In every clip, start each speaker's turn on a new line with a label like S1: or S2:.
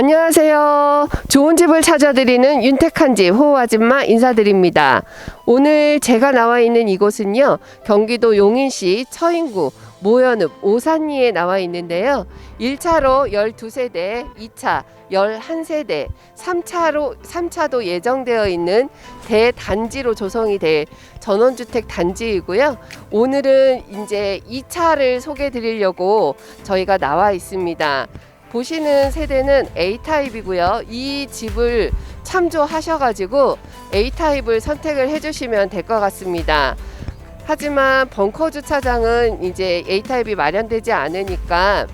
S1: 안녕하세요. 좋은 집을 찾아드리는 윤택한 집 호호아줌마 인사드립니다. 오늘 제가 나와 있는 이곳은요. 경기도 용인시 처인구 모현읍 오산리에 나와 있는데요. 1차로 12세대, 2차 11세대, 3차로 3차도 예정되어 있는 대단지로 조성이 될 전원주택 단지이고요. 오늘은 이제 2차를 소개해 드리려고 저희가 나와 있습니다. 보시는 세대는 A타입이고요. 이 집을 참조하셔가지고 A타입을 선택을 해주시면 될 것 같습니다. 하지만 벙커 주차장은 이제 A타입이 마련되지 않으니까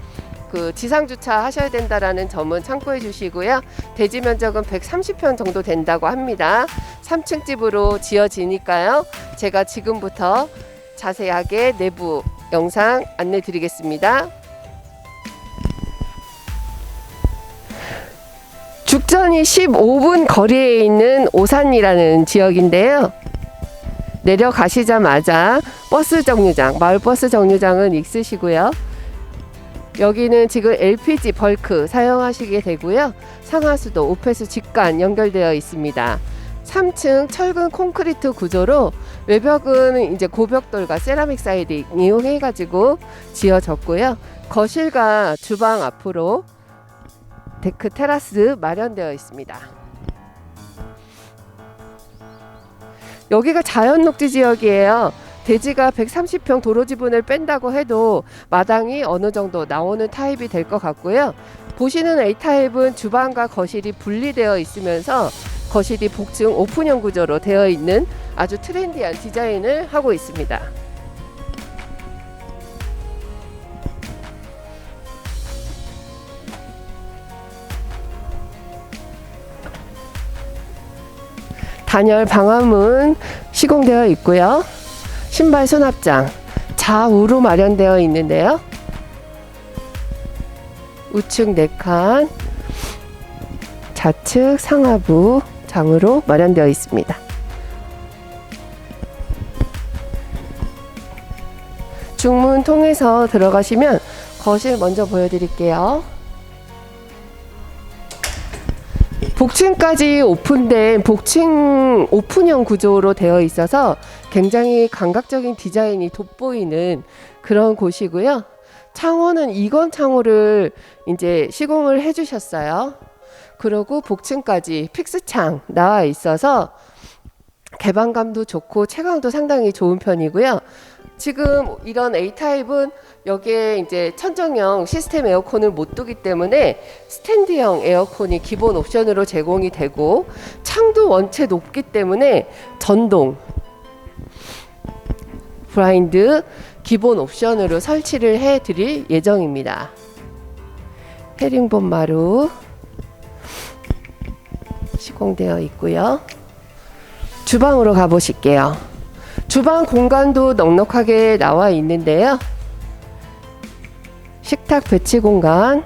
S1: 그 지상 주차 하셔야 된다라는 점은 참고해 주시고요. 대지 면적은 130평 정도 된다고 합니다. 3층 집으로 지어지니까요. 제가 지금부터 자세하게 내부 영상 안내 드리겠습니다. 죽전이 15분 거리에 있는 오산이라는 지역인데요. 내려가시자마자 버스 정류장, 마을 버스 정류장은 있으시고요. 여기는 지금 LPG 벌크 사용하시게 되고요. 상하수도, 오페스 직관 연결되어 있습니다. 3층 철근 콘크리트 구조로 외벽은 이제 고벽돌과 세라믹 사이드 이용해 가지고 지어졌고요. 거실과 주방 앞으로 데크 테라스 마련되어 있습니다. 여기가 자연 녹지 지역이에요. 대지가 130평 도로 지분을 뺀다고 해도 마당이 어느 정도 나오는 타입이 될 것 같고요. 보시는 A 타입은 주방과 거실이 분리되어 있으면서 거실이 복층 오픈형 구조로 되어 있는 아주 트렌디한 디자인을 하고 있습니다. 단열 방화문 시공되어 있고요. 신발 수납장 좌우로 마련되어 있는데요. 우측 4칸, 좌측 상하부 장으로 마련되어 있습니다. 중문 통해서 들어가시면 거실 먼저 보여드릴게요. 복층까지 오픈된 복층 오픈형 구조로 되어 있어서 굉장히 감각적인 디자인이 돋보이는 그런 곳이고요. 창호는 이건 창호를 이제 시공을 해주셨어요. 그리고 복층까지 픽스창 나와 있어서 개방감도 좋고 채광도 상당히 좋은 편이고요. 지금 이런 A 타입은 여기에 이제 천정형 시스템 에어컨을 못 두기 때문에 스탠드형 에어컨이 기본 옵션으로 제공이 되고 창도 원체 높기 때문에 전동 블라인드 기본 옵션으로 설치를 해 드릴 예정입니다. 헤링본 마루 시공되어 있고요. 주방으로 가보실게요. 주방 공간도 넉넉하게 나와 있는데요. 식탁 배치 공간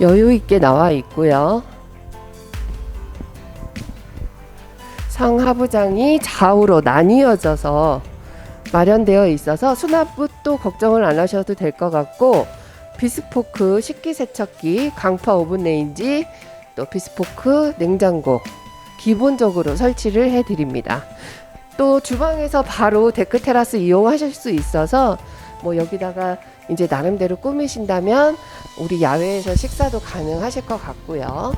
S1: 여유 있게 나와 있고요. 상하부장이 좌우로 나뉘어져서 마련되어 있어서 수납부도 걱정을 안 하셔도 될 것 같고 비스포크 식기세척기, 강파 오븐 레인지, 또 비스포크 냉장고 기본적으로 설치를 해 드립니다. 또 주방에서 바로 데크 테라스 이용하실 수 있어서 뭐 여기다가 이제 나름대로 꾸미신다면 우리 야외에서 식사도 가능하실 것 같고요.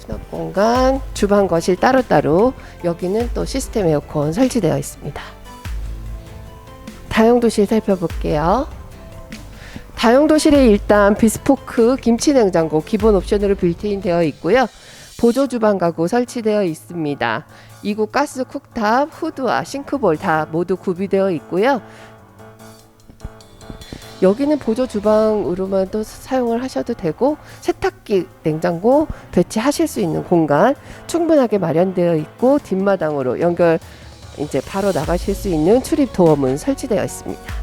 S1: 수납 공간, 주방 거실 따로따로 여기는 또 시스템 에어컨 설치되어 있습니다. 다용도실 살펴볼게요. 다용도실에 일단 비스포크 김치 냉장고 기본 옵션으로 빌트인 되어 있고요. 보조 주방 가구 설치되어 있습니다. 이곳 가스 쿡탑, 후드와 싱크볼 다 모두 구비되어 있고요. 여기는 보조 주방으로만 또 사용을 하셔도 되고 세탁기, 냉장고 배치하실 수 있는 공간 충분하게 마련되어 있고 뒷마당으로 연결 이제 바로 나가실 수 있는 출입 도어문 설치되어 있습니다.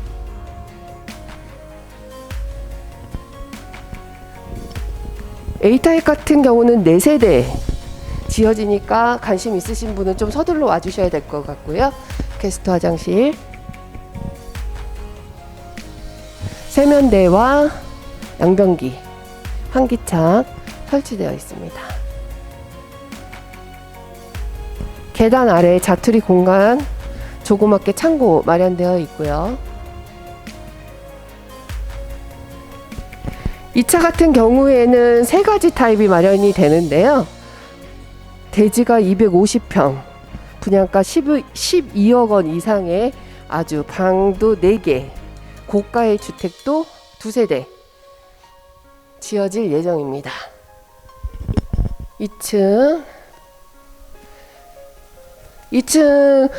S1: A타입 같은 경우는 4세대 지어지니까 관심 있으신 분은 좀 서둘러 와주셔야 될 것 같고요. 게스트 화장실, 세면대와 양변기 환기창 설치되어 있습니다. 계단 아래 자투리 공간 조그맣게 창고 마련되어 있고요. 이 차 같은 경우에는 세 가지 타입이 마련이 되는데요. 대지가 250평, 분양가 12, 12억 원 이상의 아주 방도 4개, 고가의 주택도 두세 대 지어질 예정입니다. 2층 2층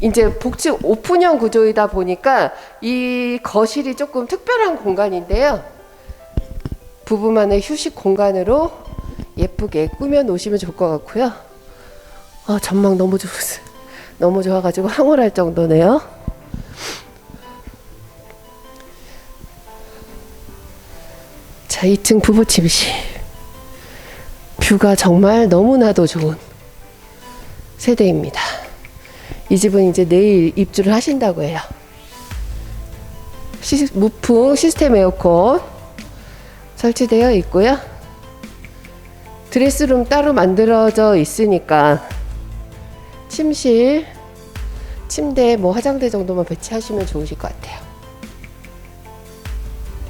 S1: 이제 복층 오픈형 구조이다 보니까 이 거실이 조금 특별한 공간인데요. 부부만의 휴식 공간으로 예쁘게 꾸며 놓으시면 좋을 것 같고요. 아, 전망 너무 좋 너무 좋아가지고 황홀할 정도네요. 자, 2층 부부 침실. 뷰가 정말 너무나도 좋은 세대입니다. 이 집은 이제 내일 입주를 하신다고 해요. 시, 무풍 시스템 에어컨 설치되어 있고요. 드레스룸 따로 만들어져 있으니까 침실, 침대, 뭐 화장대 정도만 배치하시면 좋으실 것 같아요.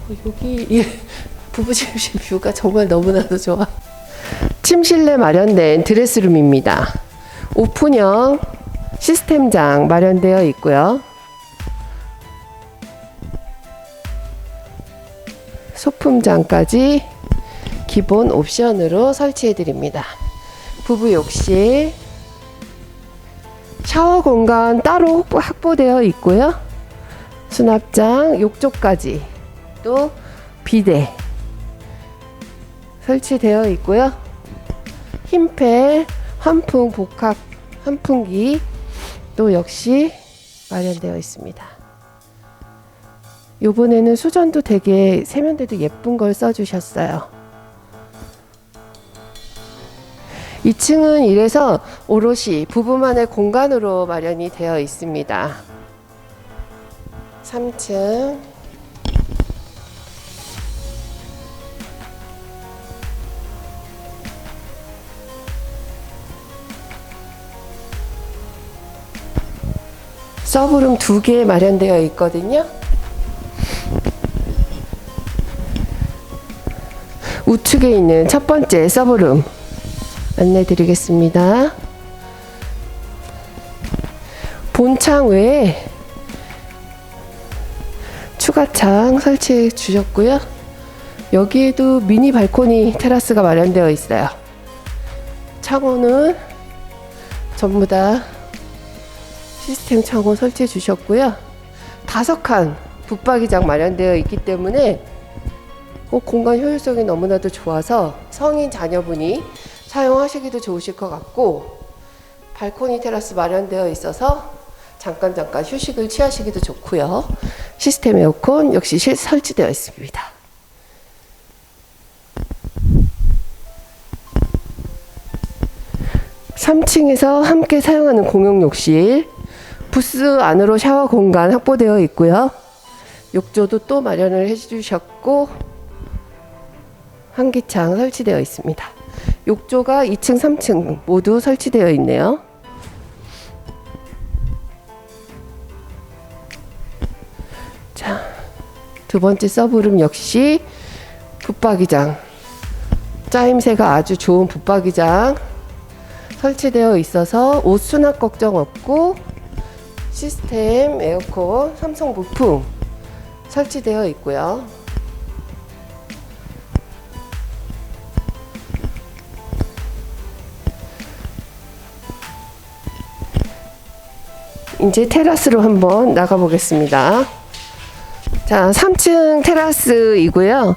S1: 어, 여기 이 부부 침실 뷰가 정말 너무나도 좋아. 침실내 마련된 드레스룸입니다. 오픈형 시스템장 마련되어 있고요. 소품장까지 기본 옵션으로 설치해 드립니다. 부부 욕실 샤워 공간 따로 확보되어 있고요. 수납장, 욕조까지 또 비대 설치되어 있고요. 흰패, 환풍, 복합 환풍기 또 역시 마련되어 있습니다. 요번에는 수전도 되게 세면대도 예쁜 걸 써주셨어요. 2층은 이래서 오롯이 부부만의 공간으로 마련이 되어 있습니다. 3층 서브룸 두 개 마련되어 있거든요. 우측에 있는 첫 번째 서브룸 안내 드리겠습니다. 본창 외에 추가창 설치해 주셨고요. 여기에도 미니 발코니 테라스가 마련되어 있어요. 창호는 전부 다 시스템 창호 설치해 주셨고요. 다섯 칸 붙박이장 마련되어 있기 때문에 어, 공간 효율성이 너무나도 좋아서 성인 자녀분이 사용하시기도 좋으실 것 같고 발코니 테라스 마련되어 있어서 잠깐 잠깐 휴식을 취하시기도 좋고요. 시스템 에어컨 역시 실, 설치되어 있습니다. 삼층에서 함께 사용하는 공용 욕실, 부스 안으로 샤워 공간 확보되어 있고요. 욕조도 또 마련을 해주셨고 환기창 설치되어 있습니다. 욕조가 2층, 3층 모두 설치되어 있네요. 자, 두 번째 서브룸 역시 붙박이장. 짜임새가 아주 좋은 붙박이장 설치되어 있어서 옷 수납 걱정 없고 시스템 에어컨 삼성 부품 설치되어 있고요. 이제 테라스로 한번 나가 보겠습니다. 자, 3층 테라스이고요.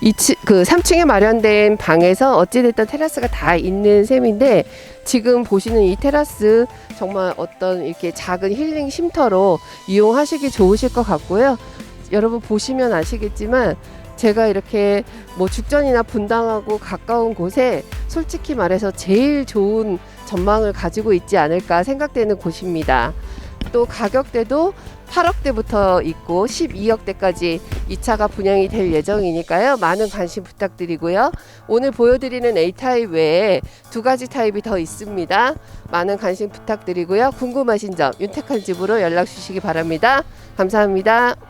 S1: 2층, 그 3층에 마련된 방에서 어찌됐든 테라스가 다 있는 셈인데 지금 보시는 이 테라스 정말 어떤 이렇게 작은 힐링 쉼터로 이용하시기 좋으실 것 같고요. 여러분 보시면 아시겠지만 제가 이렇게 뭐 죽전이나 분당하고 가까운 곳에 솔직히 말해서 제일 좋은 전망을 가지고 있지 않을까 생각되는 곳입니다. 또 가격대도 8억대부터 있고 12억대까지 이 차가 분양이 될 예정이니까요. 많은 관심 부탁드리고요. 오늘 보여드리는 A타입 외에 두 가지 타입이 더 있습니다. 많은 관심 부탁드리고요. 궁금하신 점 윤택한 집으로 연락 주시기 바랍니다. 감사합니다.